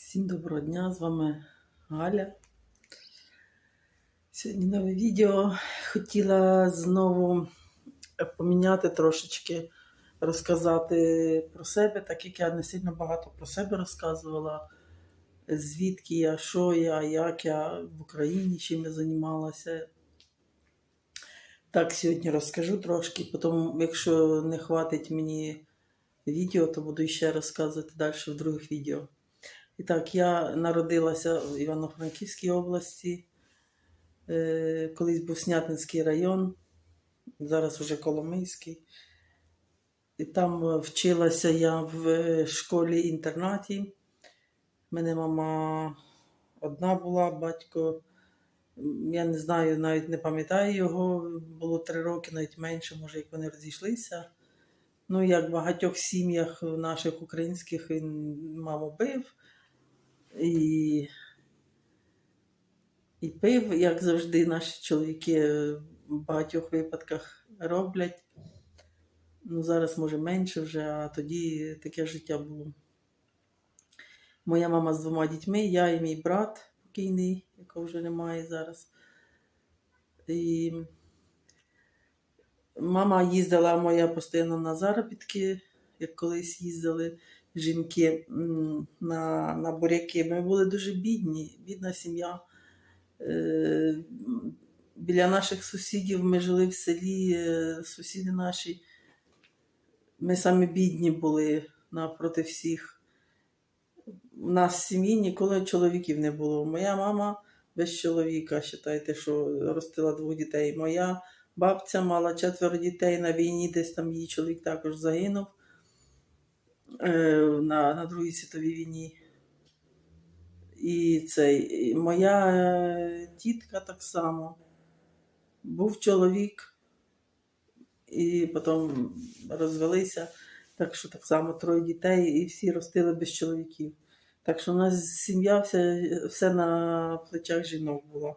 Всім доброго дня, з вами Галя. Сьогодні нове відео. Хотіла знову поміняти трошечки, розказати про себе, так як я не сильно багато про себе розказувала, звідки я, що я, як я в Україні, чим я займалася. Так, сьогодні розкажу трошки, потім, якщо не хватить мені відео, то буду ще розказувати далі в других відео. І так, я народилася в Івано-Франківській області. Е, Колись був Снятинський район, зараз вже Коломийський. І там е, вчилася я в школі-інтернаті. У мене мама одна була, батько. Я не знаю, навіть не пам'ятаю його. Було три роки, навіть менше, може, як вони розійшлися. Ну, як в багатьох сім'ях наших українських він маму бив і, і пив, як завжди, наші чоловіки в багатьох випадках роблять. Ну, зараз, може, менше вже, а тоді таке життя було. Моя мама з двома дітьми, я і мій брат покійний, якого вже немає зараз. І мама їздила моя постійно на заробітки, як колись їздили жінки на, на буряки. Ми були дуже бідні, бідна сім'я. Е, Біля наших сусідів ми жили в селі, е, сусіди наші. Ми самі бідні були напроти всіх. У нас в сім'ї ніколи чоловіків не було. Моя мама без чоловіка, вважайте, що ростила двох дітей. Моя бабця мала четверо дітей на війні, десь там її чоловік також загинув на, на Другій світовій війні. І цей, моя е, тітка так само. Був чоловік, і потім розвелися. Так що так само троє дітей, і всі ростили без чоловіків. Так що у нас сім'я вся, все на плечах жінок була.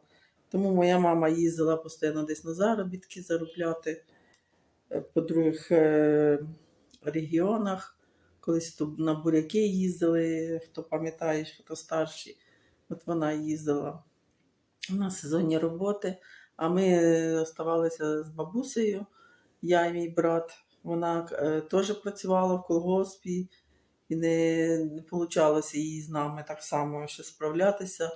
Тому моя мама їздила постійно десь на заробітки заробляти е, по других е, регіонах. Колись то на буряки їздили, хто пам'ятає, хто старший. От вона їздила на сезонні роботи, а ми оставалися з бабусею, я і мій брат. Вона е, теж працювала в колгоспі, і не, не вийшло їй з нами так само ще справлятися,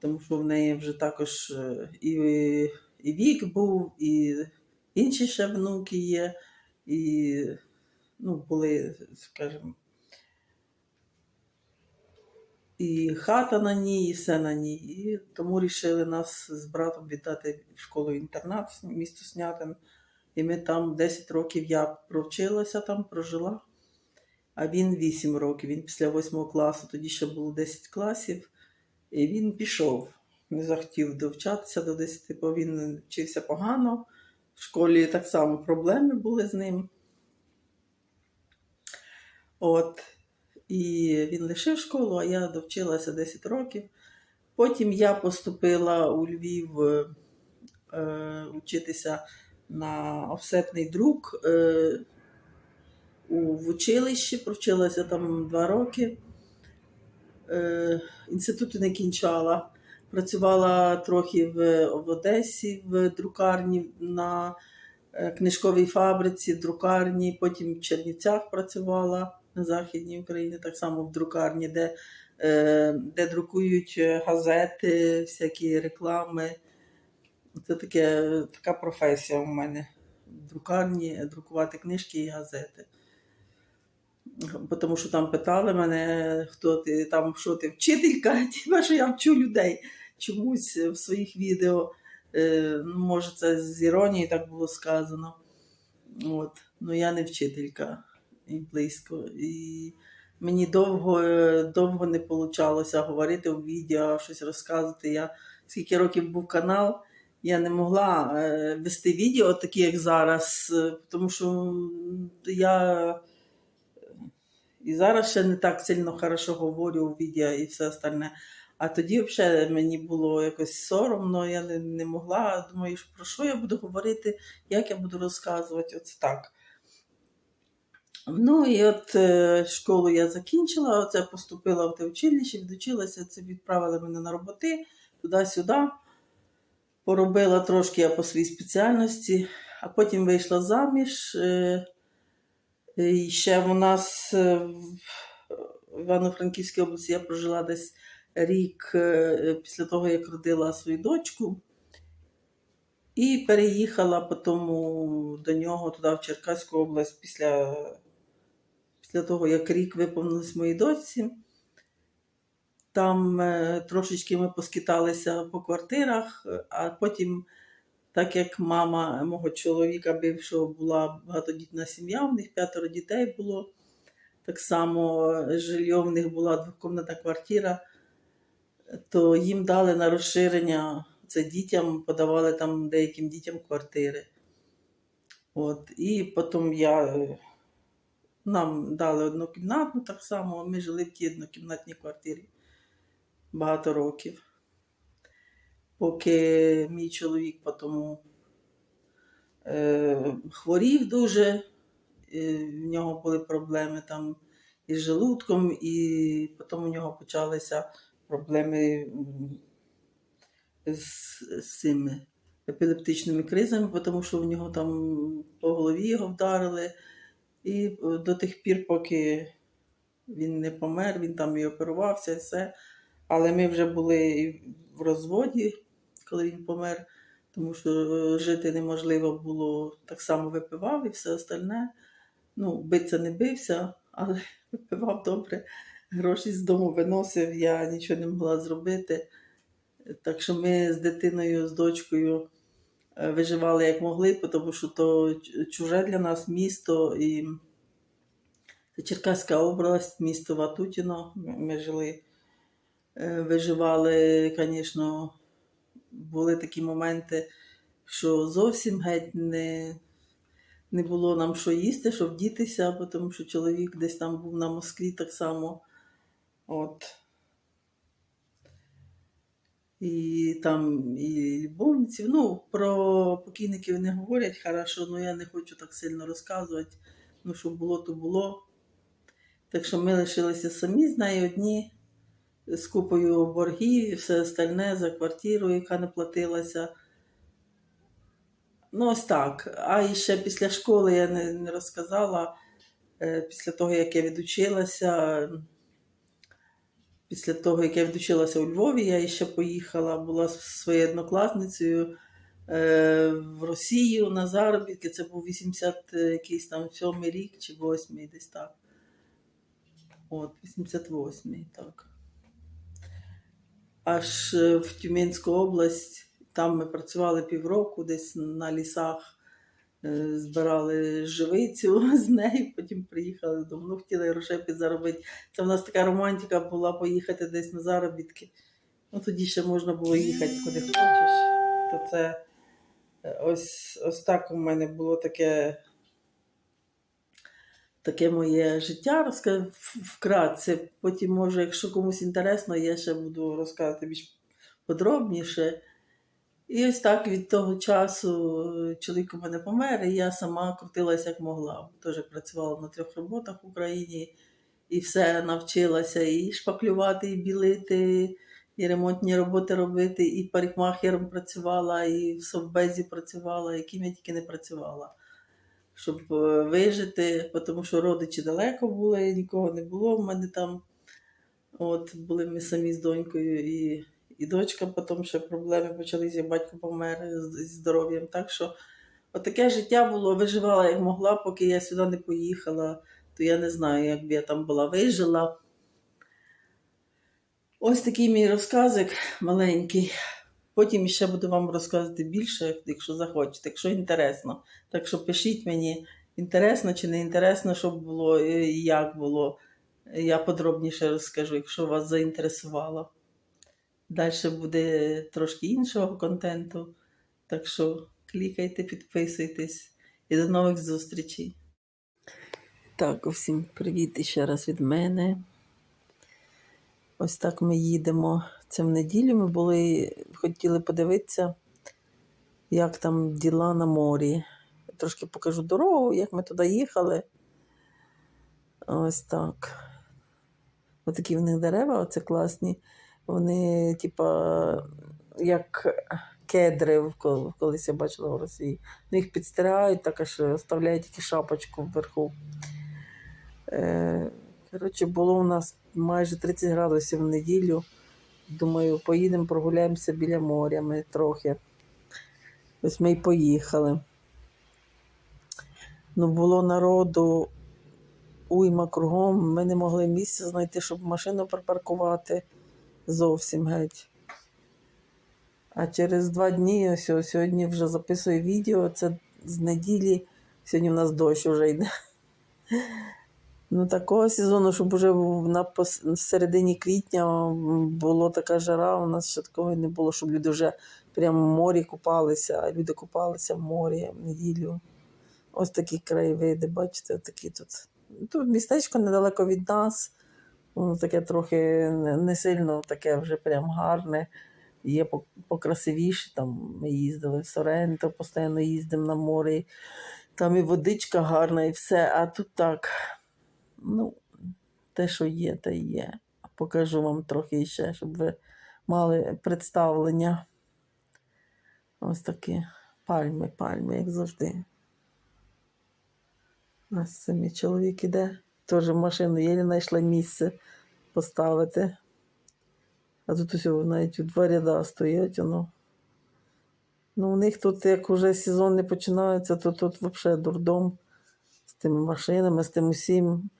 тому що в неї вже також е, і, і вік був, і інші ще внуки є, і ну, були, скажімо, і хата на ній, і все на ній. І тому вирішили нас з братом віддати в школу-інтернат, місто Снятин. І ми там 10 років я провчилася там, прожила, а він 8 років. Він після 8 класу, тоді ще було 10 класів, і він пішов. Не захотів довчатися до 10, бо він вчився погано. В школі так само проблеми були з ним. От. І він лишив школу, а я довчилася 10 років. Потім я поступила у Львів е, е, учитися на офсетний друк е, у, в училищі, провчилася там два роки. Е, інституту не кінчала. Працювала трохи в, в Одесі, в друкарні на е, книжковій фабриці, друкарні, потім в Чернівцях працювала на Західній Україні, так само в друкарні, де, е, де друкують е, газети, всякі реклами. Це таке, така професія у мене в друкарні друкувати книжки і газети. Тому що там питали мене, хто ти там, що ти вчителька, типа, що я вчу людей чомусь в своїх відео. Е, ну, може, це з іронією так було сказано. От. Ну, я не вчителька і близько. І мені довго, е, довго не вийшло говорити у відео, щось розказувати. Я скільки років був канал, я не могла е, вести відео такі, як зараз, е, тому що я і зараз ще не так сильно хорошо говорю у відео і все остальне. А тоді взагалі мені було якось соромно, я не, не могла. Думаю, про що я буду говорити, як я буду розказувати, оце так. Ну і от е, школу я закінчила, оце поступила в те училище, відучилася, це відправили мене на роботи туди-сюди. Поробила трошки я по своїй спеціальності, а потім вийшла заміж. е, І ще у нас е, в Івано-Франківській області я прожила десь рік е, після того, як родила свою дочку. І переїхала потім до нього туди, в Черкаську область, після, після того, як рік виповнилось моїй дочці. Там е, трошечки ми поскиталися по квартирах, е, а потім, так як мама мого чоловіка бившого була багатодітна сім'я, у них п'ятеро дітей було. Так само е, жилье в них була двокомнатна квартира, то їм дали на розширення це дітям, подавали там деяким дітям квартири. От, і потім я, нам дали однокімнатну так само, ми жили в тій однокімнатній квартирі багато років. Поки мій чоловік потім е, хворів дуже, е, в нього були проблеми там із желудком, і потім у нього почалися проблеми з, з цими епілептичними кризами, тому що в нього там по голові його вдарили. І е, до тих пір, поки він не помер, він там і оперувався, і все. Але ми вже були в розводі, коли він помер, тому що е, жити неможливо було, так само випивав і все остальне. Ну, битися не бився, але випивав добре. Гроші з дому виносив, я нічого не могла зробити. Так що ми з дитиною, з дочкою виживали як могли, тому що то чуже для нас місто і Черкаська область, місто Ватутіно. Ми жили, е, виживали, звісно, були такі моменти, що зовсім геть не, не було нам що їсти, щоб дітися, бо тому що чоловік десь там був на Москві так само. От. І там і любовниці. Ну, про покійників не говорять хорошо, але я не хочу так сильно розказувати. Ну, що було, то було. Так що ми лишилися самі з нею одні, з купою боргів і все остальне за квартиру, яка не платилася. Ну, ось так. А ще після школи я не, не розказала. Е, Після того, як я відучилася, після того, як я відучилася у Львові, я ще поїхала, була з своєю однокласницею е, в Росію на заробітки. Це був 80 якийсь там сьомий рік чи восьмий десь так. От, 88-й, так. Аж е, в Тюменську область, там ми працювали півроку, десь на лісах е, збирали живицю з нею, потім приїхали додому. Ну, хотіли грошей підзаробити. Це в нас така романтика була поїхати десь на заробітки. Ну, тоді ще можна було їхати куди хочеш. То це е, ось, ось так у мене було таке таке моє життя розказ... вкратце. Потім, може, якщо комусь інтересно, я ще буду розказувати більш подробніше. І ось так від того часу е, чоловік у мене помер, і я сама крутилася як могла. Теж працювала на трьох роботах в Україні і все навчилася і шпаклювати, і білити, і ремонтні роботи робити, і парикмахером працювала, і в совбезі працювала, яким я тільки не працювала щоб е, вижити, тому що родичі далеко були, нікого не було в мене там. От, були ми самі з донькою, і, і дочка, потім ще проблеми почалися, батько помер зі здоров'ям. Так що отаке життя було, виживала як могла, поки я сюди не поїхала, то я не знаю, як би я там була вижила. Ось такий мій розказик маленький. Потім ще буду вам розказувати більше, якщо захочете, якщо інтересно. Так що пишіть мені, інтересно чи не інтересно, щоб було і як було. Я подробніше розкажу, якщо вас заінтересувало. Далі буде трошки іншого контенту. Так що клікайте, підписуйтесь і до нових зустрічей. Так, усім привіт ще раз від мене. Ось так ми їдемо. Це в неділю ми були, хотіли подивитися, як там діла на морі. Трошки покажу дорогу, як ми туди їхали. Ось так. Отакі в них дерева, оце класні. Вони, типа, як кедри, колись я бачила в Росії. Ну, їх підстирають, так аж оставляють тільки шапочку вверху. Е, коротше, було у нас майже 30 градусів в неділю. Думаю, поїдемо прогуляємося біля моря ми трохи. Ось ми й поїхали. Ну, було народу уйма кругом. Ми не могли місця знайти, щоб машину припаркувати зовсім геть. А через два дні, ось сьогодні вже записую відео, це з неділі. Сьогодні в нас дощ вже йде. Ну, такого сезону, щоб вже на середині квітня м, було така жара, у нас ще такого не було, щоб люди вже прямо в морі купалися, а люди купалися в морі в неділю. Ось такі краєвиди, бачите, такі тут. Тут містечко недалеко від нас. Воно таке трохи не сильно таке вже прям гарне. Є по- покрасивіше. Там ми їздили в Соренто, постійно їздимо на море. Там і водичка гарна, і все. А тут так. Ну, те, що є, те є. Покажу вам трохи ще, щоб ви мали представлення. Ось такі пальми, пальми, як завжди. Ось це мій чоловік іде. Теж машину єлі знайшла місце поставити. А тут усього навіть у два ряда стоять. Ну. ну, у них тут, як вже сезон не починається, то тут взагалі дурдом з тими машинами, з тим усім.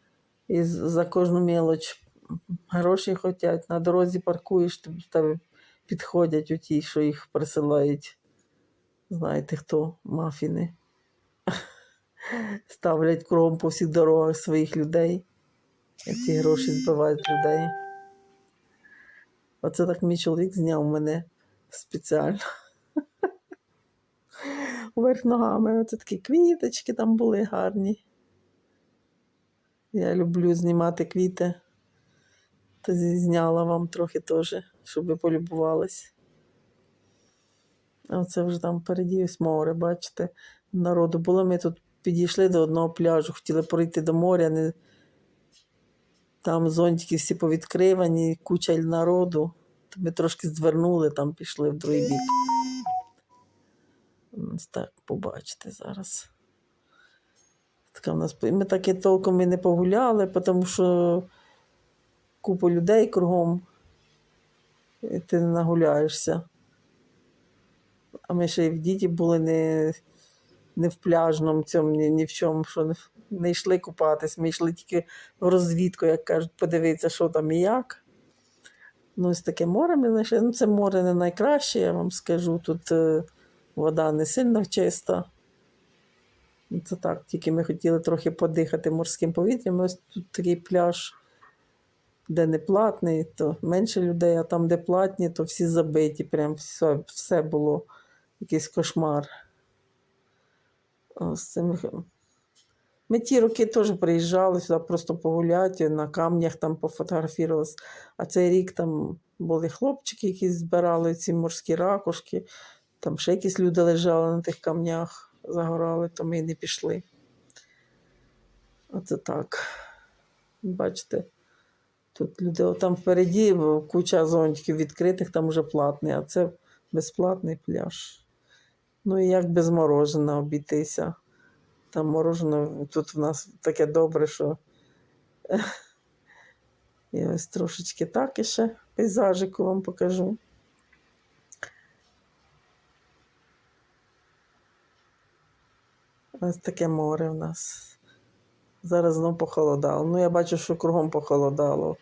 І за кожну мелоч гроші хочуть. На дорозі паркуєш, тобі підходять у ті, що їх присилають. Знаєте хто? Мафіни. Ставлять кругом по всіх дорогах своїх людей. І ці гроші збивають людей. Оце так мій чоловік зняв мене спеціально. Вверх ногами. Оце такі квіточки там були гарні. Я люблю знімати квіти. То зі- зняла вам трохи теж, щоб ви полюбувались. Оце вже там впереді ось море, бачите, народу було. Ми тут підійшли до одного пляжу, хотіли пройти до моря. Не... Там зонтики всі повідкривані, куча народу. Ми трошки звернули, там пішли в другий бік. Так побачите зараз. Така в нас... Ми так і толком і не погуляли, тому що купа людей кругом, і ти не нагуляєшся. А ми ще й в діті були не, не в пляжному цьому, ні, ні в чому, що не, не йшли купатись. Ми йшли тільки в розвідку, як кажуть, подивитися, що там і як. Ну, ось таке море ми знайшли. Ну, це море не найкраще, я вам скажу. Тут е, вода не сильно чиста. Ну, Це так, тільки ми хотіли трохи подихати морським повітрям. Ось тут такий пляж, де не платний, то менше людей, а там, де платні, то всі забиті. Прям все, все було якийсь кошмар. Ось це ми... ми ті роки теж приїжджали сюди просто погуляти, на камнях там пофотографувалися. А цей рік там були хлопчики, які збирали ці морські ракушки. Там ще якісь люди лежали на тих камнях, загорали, то ми й не пішли. Оце так. Бачите, тут люди там впереді куча зонтиків відкритих, там вже платний, а це безплатний пляж. Ну і як без мороженого обійтися. Там мороженое тут в нас таке добре, що я ось трошечки так і ще пейзажику вам покажу. Ось таке море в нас. Зараз знов похолодало. Ну, я бачу, що кругом похолодало.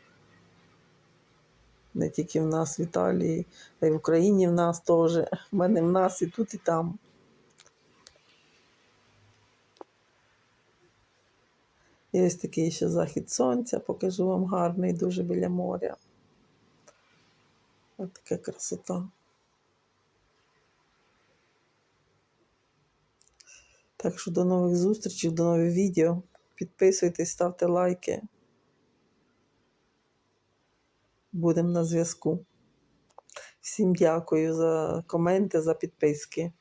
Не тільки в нас в Італії, а й в Україні в нас теж. В мене в нас і тут, і там. І ось такий ще захід сонця, покажу вам гарний, дуже біля моря. Ось така красота. Так що до нових зустрічей, до нових відео. Підписуйтесь, ставте лайки. Будемо на зв'язку. Всім дякую за коменти, за підписки.